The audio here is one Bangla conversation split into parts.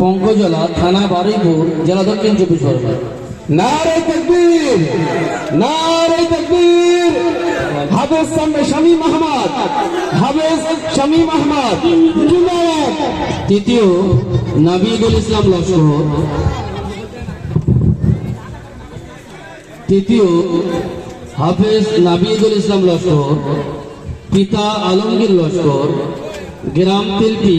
পঙ্কজলা থানা বারুইপুর জেলা দক্ষিণ চব্বিশ পরগনা। নারে তকবীর নারে তকবীর। হাফেজ সামনে শামীম আহমদ হাফেজ শামীম আহমদ। তৃতীয় নাবিদুল ইসলাম লস্কর। তৃতীয় হাফেজ নাবিদুল ইসলাম লস্কর। পিতা আলমগীর লস্কর। গ্রাম তিলপি।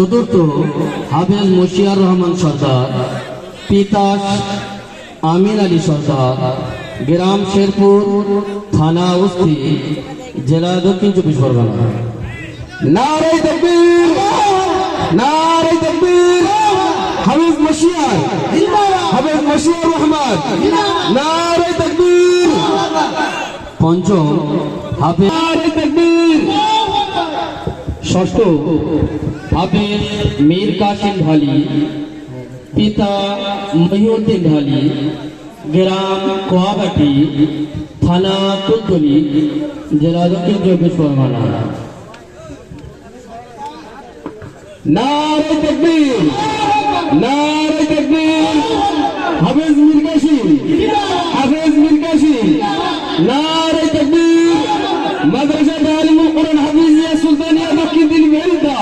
চতুর্থ হাফেজ মশিয়ার রহমান সর্দার পিতা আমিন আলী সর্দার, গ্রাম শেরপুর, থানা উস্তি জেলা দক্ষিণ চব্বিশ পরগনা। পঞ্চম হাফেজ ষষ্ঠ হাফেজ মীর কাসিম ঢালি, পিতা মহিউদ্দিন ঢালি, গ্রাম কোয়াবাটি, থানা কুলতলি, জেলা দক্ষিণ চব্বিশ পরগনা। হাফিজ মীর কাসিম হাফিজ মীর কাসিম নারে তকবীর মাদ্রাসা তালিমুল কোরআন হাফিজিয়া সুলতানিয়া দক্ষিণ দিল্লি ভেরিতা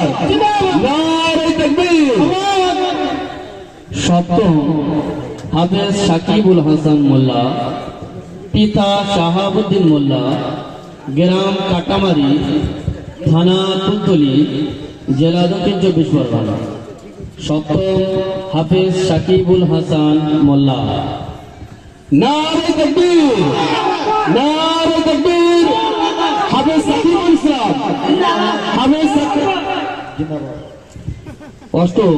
নারে তকবীর সপ্তম হাফেজ সাকিবুল হাসান মোল্লা, পিতা শাহাবুদ্দিন মোল্লা, গ্রাম কাটামারি, থানা কুলতলি জেলা দক্ষিণ চব্বিশ পরগনা। সপ্তম হাফেজ সাকিবুল হাসান মোল্লা। নারে তকবীর নারে তকবীর। হাফেজ সাকিবুল ইসলাম, হাফেজ অষ্টম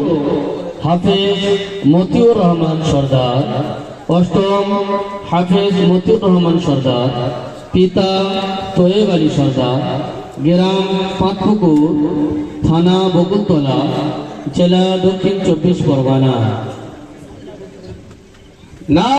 হাফেজ মতিউর রহমান সর্দার। অষ্টম হাফেজ মতিউর রহমান সর্দার। পিতা তোয়েব আলী সর্দার। গ্রাম পাঁচপুকুর থানা বকুলতলা, জেলা দক্ষিণ চব্বিশ পরগনা। না